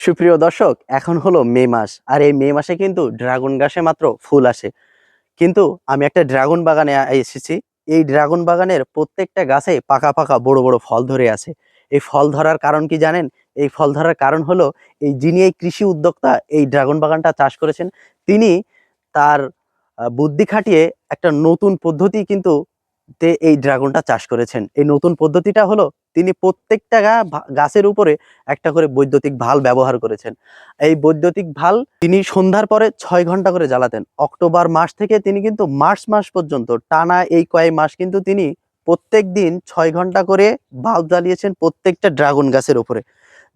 সুপ্রিয় দর্শক, এখন হলো মে মাস, আর এই মে মাসে কিন্তু ড্রাগন গাছে মাত্র ফুল আসে। কিন্তু আমি একটা ড্রাগন বাগানে এসেছি। এই ড্রাগন বাগানের প্রত্যেকটা গাছে পাকা পাকা বড় বড় ফল ধরে আছে। এই ফল ধরার কারণ কি জানেন? এই ফল ধরার কারণ হলো এই যিনি এই কৃষি উদ্যোক্তা, এই ড্রাগন বাগানটা চাষ করেছেন, তিনি তার বুদ্ধি খাটিয়ে একটা নতুন পদ্ধতি কিন্তু তে এই ড্রাগনটা চাষ করেছেন। এই নতুন পদ্ধতিটা হলো তিনি প্রত্যেকটা গাছের উপরে একটা করে বৈদ্যুতিক ভালো ব্যবহার করেছেন। এই বৈদ্যুতিক ভালো তিনি সন্ধ্যার পরে ছয় ঘণ্টা করে জ্বালাতেন। অক্টোবর মাস থেকে তিনি কিন্তু মার্চ মাস পর্যন্ত, টানা এই কয়েক মাস কিন্তু তিনি প্রত্যেক দিন ছয় ঘণ্টা করে বাল্ব জ্বালিয়েছেন প্রত্যেকটা ড্রাগন গাছের উপরে।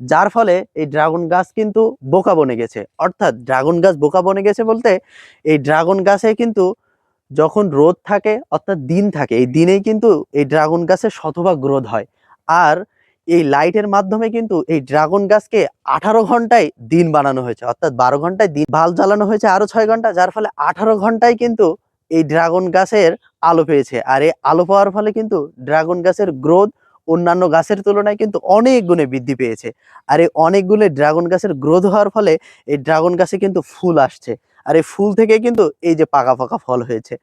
যার ফলে এই ড্রাগন গাছ কিন্তু বোকা বনে গেছে। অর্থাৎ ড্রাগন গাছ বোকা বনে গেছে বলতে এই ড্রাগন গাছে কিন্তু যখন রোদ থাকে, অর্থাৎ দিন থাকে, এই দিনেই কিন্তু এই ড্রাগন গাছের শতভাগ গ্রোথ হয়। আর এই লাইটের মাধ্যমে কিন্তু এই ড্রাগন গাছকে আঠারো ঘন্টায় দিন বানানো হয়েছে, অর্থাৎ বারো ঘন্টায় দিন ভালো জ্বালানো হয়েছে আরও ছয় ঘণ্টা, যার ফলে আঠারো ঘন্টায় কিন্তু এই ড্রাগন গাছের আলো পেয়েছে। আর এই আলো পাওয়ার ফলে কিন্তু ড্রাগন গাছের গ্রোথ অন্যান্য গাছের তুলনায় কিন্তু অনেক গুণে বৃদ্ধি পেয়েছে। আর এই অনেকগুলো ড্রাগন গাছের গ্রোথ হওয়ার ফলে এই ড্রাগন গাছে কিন্তু ফুল আসছে। আর এই ফুল থেকে কিন্তু এই যে পাকা পাকা ফল হয়েছে।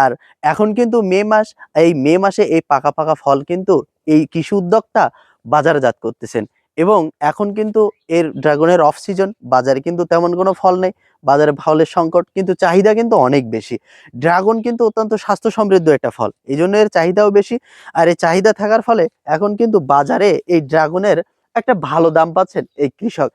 আর এখন কিন্তু মে মাস, এই মে মাসে এই পাকা পাকা ফল কিন্তু এই কৃষি উদ্যোক্তা বাজারজাত করতেছেন। এবং এখন কিন্তু এর ড্রাগনের অফ সিজন বাজারে কিন্তু তেমন কোনো ফল নেই। বাজারে ফলের সংকট কিন্তু চাহিদা কিন্তু অনেক বেশি। ড্রাগন কিন্তু অত্যন্ত স্বাস্থ্য সমৃদ্ধ একটা ফল, এই জন্য এর চাহিদাও বেশি। আর এই চাহিদা থাকার ফলে এখন কিন্তু বাজারে এই ড্রাগনের একটা ভালো দাম পাচ্ছেন এই কৃষক।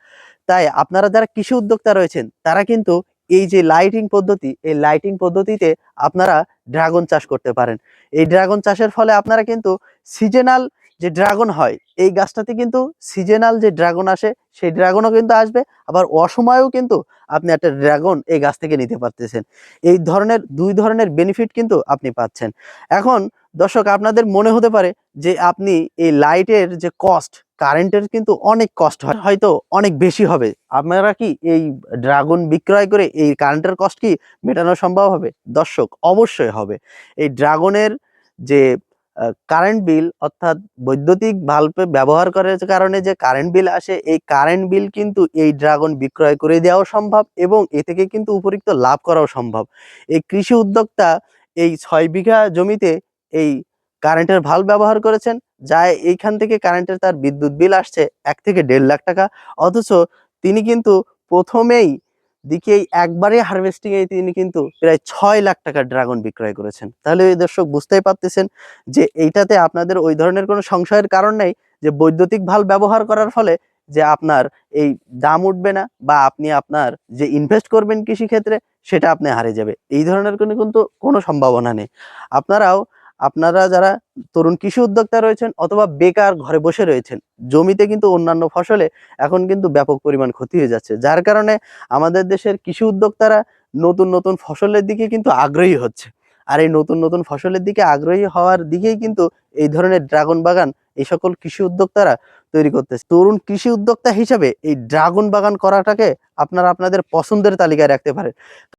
তাই আপনারা যারা কৃষি উদ্যোক্তা রয়েছেন, তারা কিন্তু এই যে লাইটিং পদ্ধতি, এই লাইটিং পদ্ধতিতে আপনারা ড্রাগন চাষ করতে পারেন। এই ড্রাগন চাষের ফলে আপনারা কিন্তু সিজনাল যে ড্রাগন হয়, এই গাছটাতে কিন্তু সিজনাল যে ড্রাগন আসে, সেই ড্রাগনও কিন্তু আসবে। আবার অসময়েও কিন্তু আপনি একটা ড্রাগন এই গাছ থেকে নিতে পারতেছেন। এই ধরনের, দুই ধরনের বেনিফিট কিন্তু আপনি পাচ্ছেন। এখন দর্শক, আপনাদের মনে হতে পারে যে আপনি এই লাইটের যে কস্ট কারেন্টের কিন্তু অনেক কষ্ট হয়। হয়তো অনেক বেশি হবে। আপনারা কি এই ড্রাগন বিক্রয় করে এই কারেন্টের কস্ট কি মেটানো সম্ভব হবে? দর্শক, অবশ্যই হবে। এই ড্রাগনের যে কারেন্ট বিল অর্থাৎ বৈদ্যুতিক বাল্বে ব্যবহার করার কারণে যে কারেন্ট বিল আসে, এই কারেন্ট বিল কিন্তু এই ড্রাগন বিক্রয় করে দেওয়াও সম্ভব এবং এ থেকে কিন্তু উপরিক্ত লাভ করাও সম্ভব। এই কৃষি উদ্যোক্তা এই ছয় বিঘা জমিতে এই কারেন্টের ভালো ব্যবহার করেছেন, যা এইখান থেকে কারেন্টের তার বিদ্যুৎ বিল আসছে এক থেকে দেড় লাখ টাকা। অথচ তিনি কিন্তু প্রথমেই দিকেই একবারে হারভেস্টিং এ তিনি কিন্তু প্রায় ছয় লাখ টাকার ড্রাগন বিক্রয় করেছেন। তাহলে এই দর্শক বুঝতেই পারতেছেন যে এইটাতে আপনাদের ওই ধরনের কোনো সংশয়ের কারণ নেই, যে বৈদ্যুতিক ভালো ব্যবহার করার ফলে যে আপনার এই দাম উঠবে না বা আপনি আপনার যে ইনভেস্ট করবেন কৃষি ক্ষেত্রে সেটা আপনি হারে যাবে। এই ধরনের কোনো কিন্তু কোনো সম্ভাবনা নেই। আপনারাও আপনারা যারা তরুণ কৃষি উদ্যোক্তা রয়েছেন অথবা বেকার ঘরে বসে রয়েছেন, জমিতে কিন্তু অন্যান্য ফসলে এখন কিন্তু ব্যাপক পরিমাণ ক্ষতি হয়ে যাচ্ছে। যার কারণে আমাদের দেশের কৃষি উদ্যোক্তারা নতুন নতুন ফসলের দিকে কিন্তু আগ্রহী হচ্ছে। আর এই নতুন নতুন ফসলের দিকে আগ্রহী হওয়ার দিকেই কিন্তু এই ধরনের ড্রাগন বাগান এই সকল কৃষি উদ্যোক্তারা তৈরি করতেছে। তরুণ কৃষি উদ্যোক্তা হিসাবে এই ড্রাগন বাগান করাটাকে আপনারা আপনাদের পছন্দের তালিকায় রাখতে পারেন।